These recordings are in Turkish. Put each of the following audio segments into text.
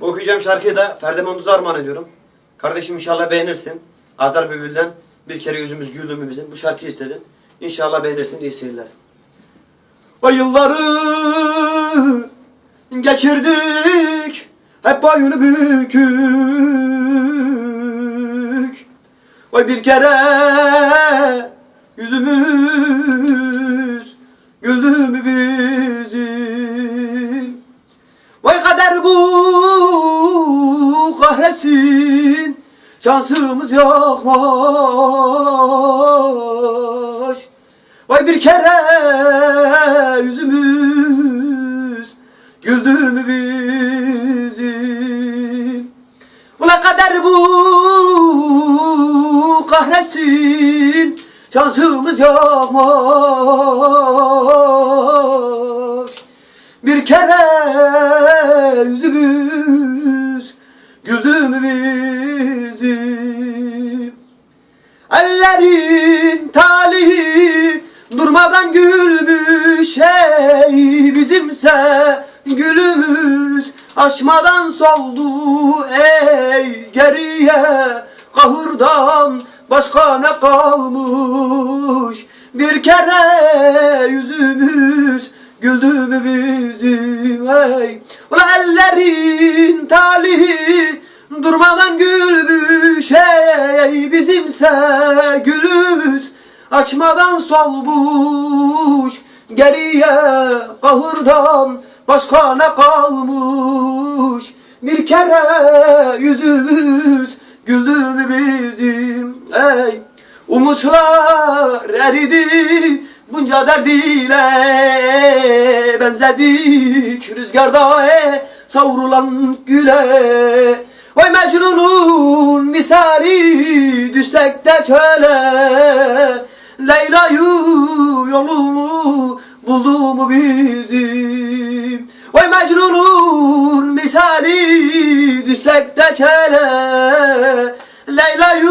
Bu okuyacağım şarkıyı da Ferdi Monduz'a armağan ediyorum. Kardeşim inşallah beğenirsin. Azar Bülbül'den bir kere yüzümüz güldü mü bizim. Bu şarkıyı istedin. İnşallah beğenirsin. İyi seyirler. O yılları geçirdik. Hep boyunu bükük. Oy bir kere yüzümüz güldü mü bizim? Vay kader kahretsin Şansımız yokmuş Vay bir kere yüzümüz güldü mü bizim? Ula kader bu kahretsin. Şansımız yokmuş Ellerin talihi durmadan gülmüş ey bizimse gülümüz. Açmadan soldu ey geriye kahırdan başka ne kalmış? Bir kere yüzümüz güldü mü bizim ey? Ula ellerin talihi durmadan gülmüş ey bizimse gülümüz açmadan solmuş geriye kahırdan başka ne kalmış? Bir kere yüzümüz güldü mü bizim? Ey umutlar eridi bunca derdiyle benzedik. Rüzgarda e, savrulan güle Vay Mecnun'un misali düşsek de çöle. Leyla'yı yolunu buldu mu bizim Vay Mecnun'un misali düşsek de çöle. Leyla'yı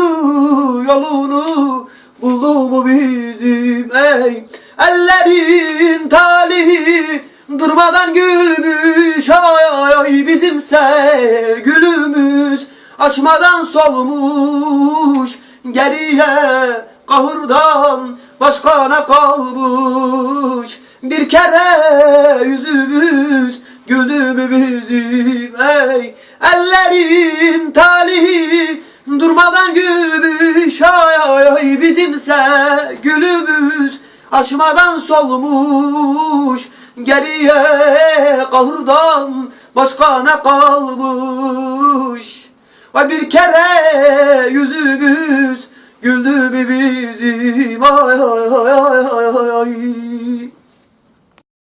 yolunu buldu mu bizim ey Ellerin talihi durmadan gülmüş. Ay ay ay bizimse gülümüz açmadan solmuş geriye kahırdan başka ne kalmış. Bir kere yüzümüz güldü mü bizim ey ellerin talihi. Durmadan gülmüş ay ay ay bizimse gülümüz. Açmadan solmuş geriye kahırdan başka ne kalmış Vay bir kere yüzümüz güldü mü bizim ay ay ay ay ay